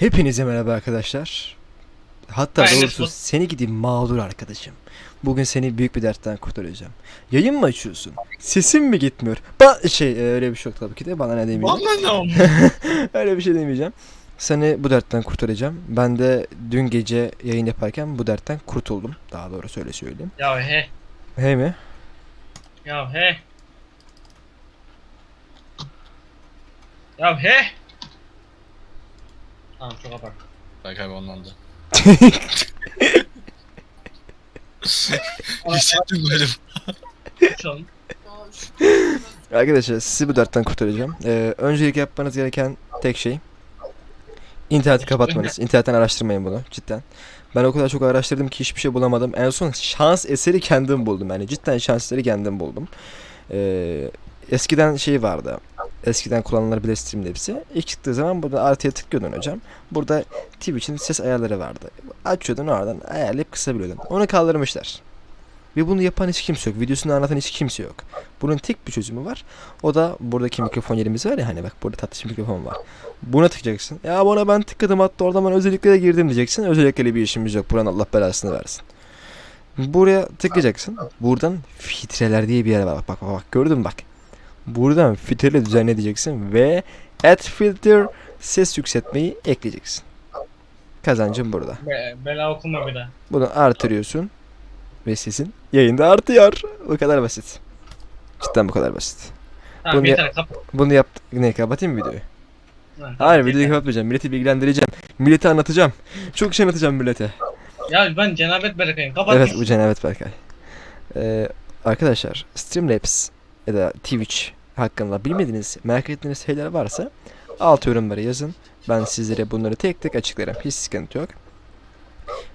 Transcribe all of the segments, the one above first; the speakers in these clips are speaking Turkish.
Hepinize merhaba arkadaşlar. Hatta Aynen. doğrusu seni gideyim mağdur arkadaşım. Bugün seni büyük bir dertten kurtaracağım. Yayın mı açıyorsun? Sesin mi gitmiyor? Ba şey e, öyle bir şey yok tabii ki de bana ne demeyeceğim. Anladım. öyle bir şey demeyeceğim. Seni bu dertten kurtaracağım. Ben de dün gece yayın yaparken bu dertten kurtuldum. Daha doğru söyle söyleyeyim. ya he. He mi? Ya he. Ya he. Tamam çok abart. Belki abi ondan da. Hissettim böyle. Arkadaşlar sizi bu dertten kurtaracağım. Ee, öncelik yapmanız gereken tek şey interneti kapatmanız. İnternetten araştırmayın bunu cidden. Ben o kadar çok araştırdım ki hiçbir şey bulamadım. En son şans eseri kendim buldum. Yani cidden şans eseri kendim buldum. Ee, eskiden şey vardı. Eskiden kullanılabilir stream hepsi. İlk çıktığı zaman burada artıya tıklıyordun hocam. Burada Twitch'in ses ayarları vardı. Açıyordun oradan ayarlayıp kısabiliyordun. Onu kaldırmışlar. Ve bunu yapan hiç kimse yok. Videosunu anlatan hiç kimse yok. Bunun tek bir çözümü var. O da buradaki mikrofon yerimiz var ya hani bak burada tatlış mikrofon var. Buna tıklayacaksın. Ya buna ben tıkladım hatta oradan ben özelliklere girdim diyeceksin. Özellikle bir işimiz yok. Buranın Allah belasını versin. Buraya tıklayacaksın. Buradan filtreler diye bir yer var. Bak bak bak, bak gördün mü bak. Buradan filtre düzenle diyeceksin ve add filter ses yükseltmeyi ekleyeceksin. Kazancın burada. Be, bela okuma bir daha. Bunu artırıyorsun ve sesin yayında artıyor. Bu kadar basit. Cidden bu kadar basit. Tamam Bunu yeter kap. Bunu yap... Ne kapatayım mı videoyu? Lan, Hayır videoyu kapatmayacağım. Milleti bilgilendireceğim. Milleti anlatacağım. Çok şey anlatacağım millete. Ya ben cenabet bırakayım. Kapat. Evet bu Cenabet Berkay. Ee, arkadaşlar Streamlabs ya da Twitch hakkında bilmediğiniz, merak ettiğiniz şeyler varsa alt yorumlara yazın. Ben sizlere bunları tek tek açıklarım. Hiç sıkıntı yok.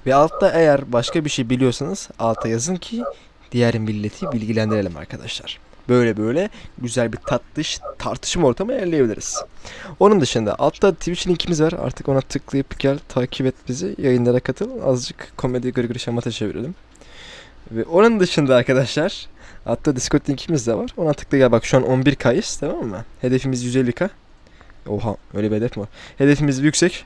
Ve altta eğer başka bir şey biliyorsanız alta yazın ki diğer milleti bilgilendirelim arkadaşlar. Böyle böyle güzel bir tatlış tartışma ortamı ayarlayabiliriz. Onun dışında altta Twitch linkimiz var. Artık ona tıklayıp gel takip et bizi. Yayınlara katıl. Azıcık komedi gırgır şamata çevirelim. Ve onun dışında arkadaşlar altta Discord linkimiz de var. Ona tıkla gel. Bak şu an 11K'yız tamam mı? Hedefimiz 150K. Oha öyle bir hedef mi var? Hedefimiz yüksek.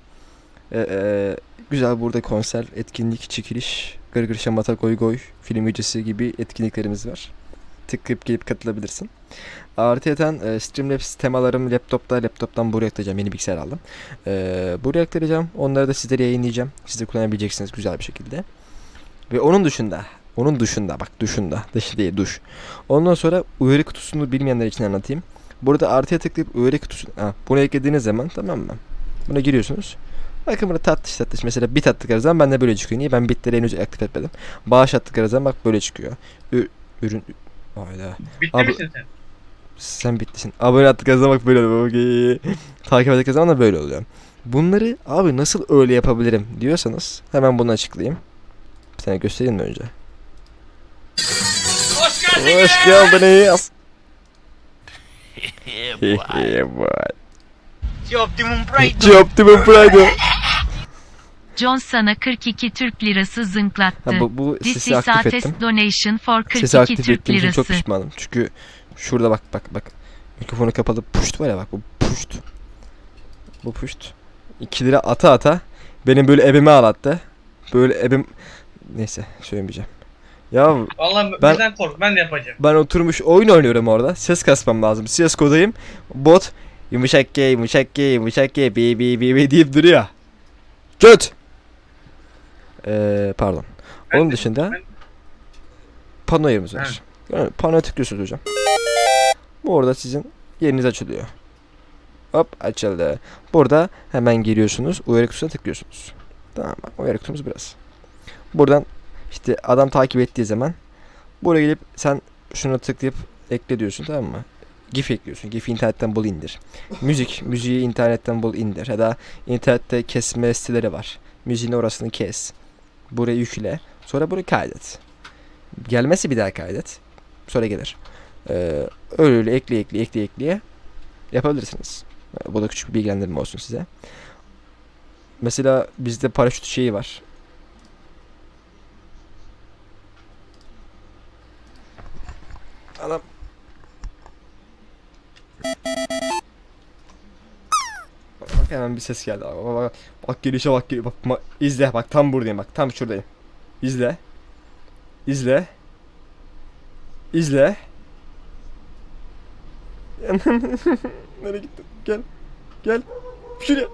Ee, e, güzel burada konser, etkinlik, çekiliş, gırgır şamata goy goy, film gecesi gibi etkinliklerimiz var. Tıklayıp gelip katılabilirsin. Artıyeten e, Streamlabs temalarım laptopta, laptoptan buraya aktaracağım. Yeni bilgisayar aldım. E, buraya aktaracağım. Onları da sizlere yayınlayacağım. Siz de kullanabileceksiniz güzel bir şekilde. Ve onun dışında, onun dışında bak dışında, dışı değil duş. Ondan sonra uyarı kutusunu bilmeyenler için anlatayım. Burada artıya tıklayıp uyarı kutusunu, ha, bunu eklediğiniz zaman tamam mı? Buna giriyorsunuz. Bakın burada tatlış tatlış. Mesela bit attıkları zaman bende böyle çıkıyor. Niye? Ben bitleri henüz aktif etmedim. Bağış attıkları zaman bak böyle çıkıyor. Ü- ürün... Hayda. Bitti Abi- misin sen? Sen bittisin. Abone attıkları zaman bak böyle oluyor. Okey. Takip ettikleri zaman da böyle oluyor. Bunları abi nasıl öyle yapabilirim diyorsanız hemen bunu açıklayayım. Bir tane göstereyim mi önce? Hoş geldin. Hoş geldiniz. Yeah, boy. Optimum Pride. Optimum Pride. John sana 42 Türk lirası zınklattı. Ha, bu, bu This sesi is aktif a ettim. test donation for Sesi 42 aktif Türk ettiğim için çok lirası. pişmanım. Çünkü şurada bak bak bak. Mikrofonu kapalı puşt var ya bak bu puşt. Bu puşt. 2 lira ata ata benim böyle ebemi ağlattı. Böyle ebem neyse söylemeyeceğim. Ya Vallahi Ben- bizden kork. Ben de yapacağım. ben oturmuş oyun oynuyorum orada. Ses kasmam lazım. CSGO'dayım. Bot yumuşak G yumuşak G yumuşak G bi bi bi bi deyip duruyor. Göt. Ee, pardon. Ben Onun de- dışında ben- pano yerimiz var. Yani panoya tıklıyorsunuz hocam. Bu orada sizin yeriniz açılıyor. Hop açıldı. Burada hemen giriyorsunuz. Uyarı kutusuna tıklıyorsunuz. Tamam bak uyarı kutumuz biraz. Buradan işte adam takip ettiği zaman buraya gelip sen şunu tıklayıp ekle diyorsun tamam mı? GIF ekliyorsun. GIF internetten bul indir. Müzik. Müziği internetten bul indir. Ya da internette kesme siteleri var. Müziğin orasını kes. Buraya yükle. Sonra burayı kaydet. Gelmesi bir daha kaydet. Sonra gelir. Ee, öyle öyle ekle ekle ekle ekleye yapabilirsiniz. Bu da küçük bir bilgilendirme olsun size. Mesela bizde paraşüt şeyi var. Hemen bir ses geldi. Bak, bak, bak, gelişe bak. Bak, bak, izle bak tam buradayım bak tam şuradayım. İzle. İzle. İzle. Nereye gittin? Gel. Gel. Şuraya.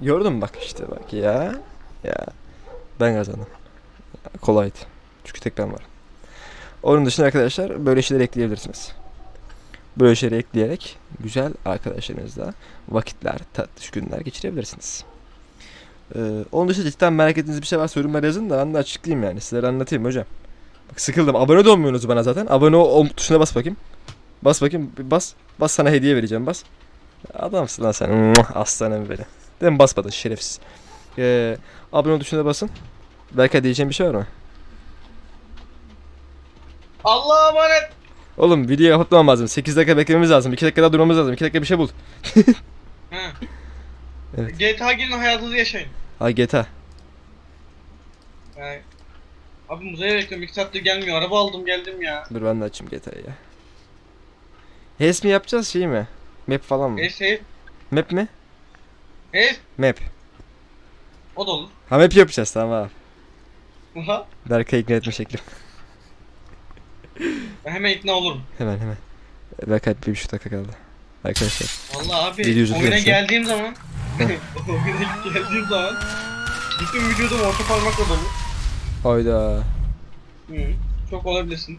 Gördün mü bak işte bak ya. Ya. Ben kazandım. Ya, kolaydı. Çünkü tek ben varım. Onun dışında arkadaşlar böyle şeyler ekleyebilirsiniz. Şeyleri ekleyerek güzel arkadaşlarınızla vakitler, tatlış günler geçirebilirsiniz. Ee, onun dışında cidden merak ettiğiniz bir şey varsa yorumlara yazın da ben de açıklayayım yani. Sizlere anlatayım hocam. Bak sıkıldım. Abone de olmuyorsunuz bana zaten. Abone ol tuşuna bas bakayım. Bas bakayım. Bas. Bas sana hediye vereceğim. Bas. Adamsın lan sen. Aslanım benim. Değil mi? Basmadın şerefsiz. Ee, abone ol tuşuna basın. Belki diyeceğim bir şey var mı? Allah'a emanet. Oğlum videoyu kapatmam lazım. 8 dakika beklememiz lazım. 2 dakika daha durmamız lazım. 2 dakika bir şey bul. Ha. Evet. GTA girin hayatınızı yaşayın. Ha GTA. Yani. Abi muzaya bekliyorum 2 saattir gelmiyor. Araba aldım geldim ya. Dur ben de açayım GTA'yı ya. HES mi yapacağız şey mi? Map falan mı? Hey. Map mi? Hey. Map. O da olur. Ha map yapacağız tamam abi. Aha. Berkay ikna etme şeklim. Ben hemen ikna olurum. Hemen hemen. Berkay bir buçuk dakika kaldı. Arkadaşlar. Allah abi Video oyuna geldiğim zaman oyuna geldiğim zaman bütün vücudum orta parmakla dolu. Hayda. Hı. Çok olabilirsin.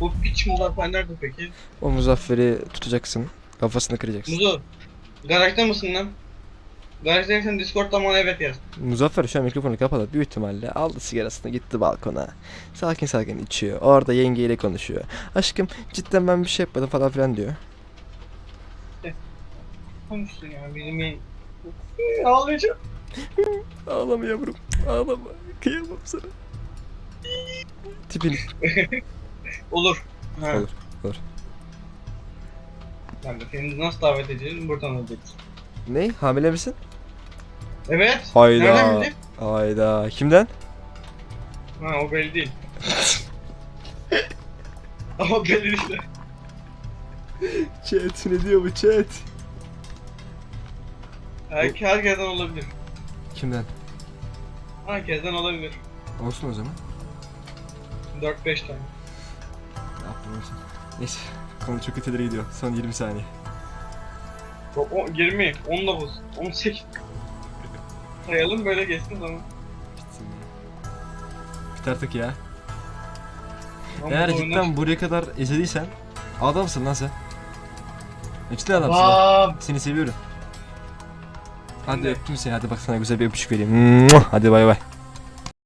Bu piç muzaffer nerede peki? O muzafferi tutacaksın. Kafasını kıracaksın. Muzu. Garajda mısın lan? Garajdaysan Discord'dan bana evet yaz. Muzaffer şu an mikrofonu kapalı. Büyük ihtimalle aldı sigarasını gitti balkona. Sakin sakin içiyor. Orada yengeyle konuşuyor. Aşkım cidden ben bir şey yapmadım falan filan diyor. Konuşsun ya benim en... Ağlayacağım. Ağlama yavrum. Ağlama. Kıyamam sana. Tipini. Olur. Ha. Olur, olur. Ben de seni nasıl davet edeceğim buradan alacaksın. Ne? Hamile misin? Evet. Hayda. Nereden bildin? Hayda. Kimden? Ha o belli değil. Ama belli işte. Chat ne diyor bu chat? Her, herkesten olabilir. Kimden? Herkesten olabilir. Olsun o zaman. 4-5 tane. Yaptım olsun. Neyse. Konu çok kötülere gidiyor. Son 20 saniye. O, o, 20, 19, 18. Sayalım böyle geçsin zaman. Bitsin ya. Bit artık ya. Ama Eğer cidden buraya kadar izlediysen adamsın lan sen. Cidden adamsın. lan. Seni seviyorum. Hadi öptüm seni. Hadi bak sana güzel bir öpücük vereyim. Hadi bay bay.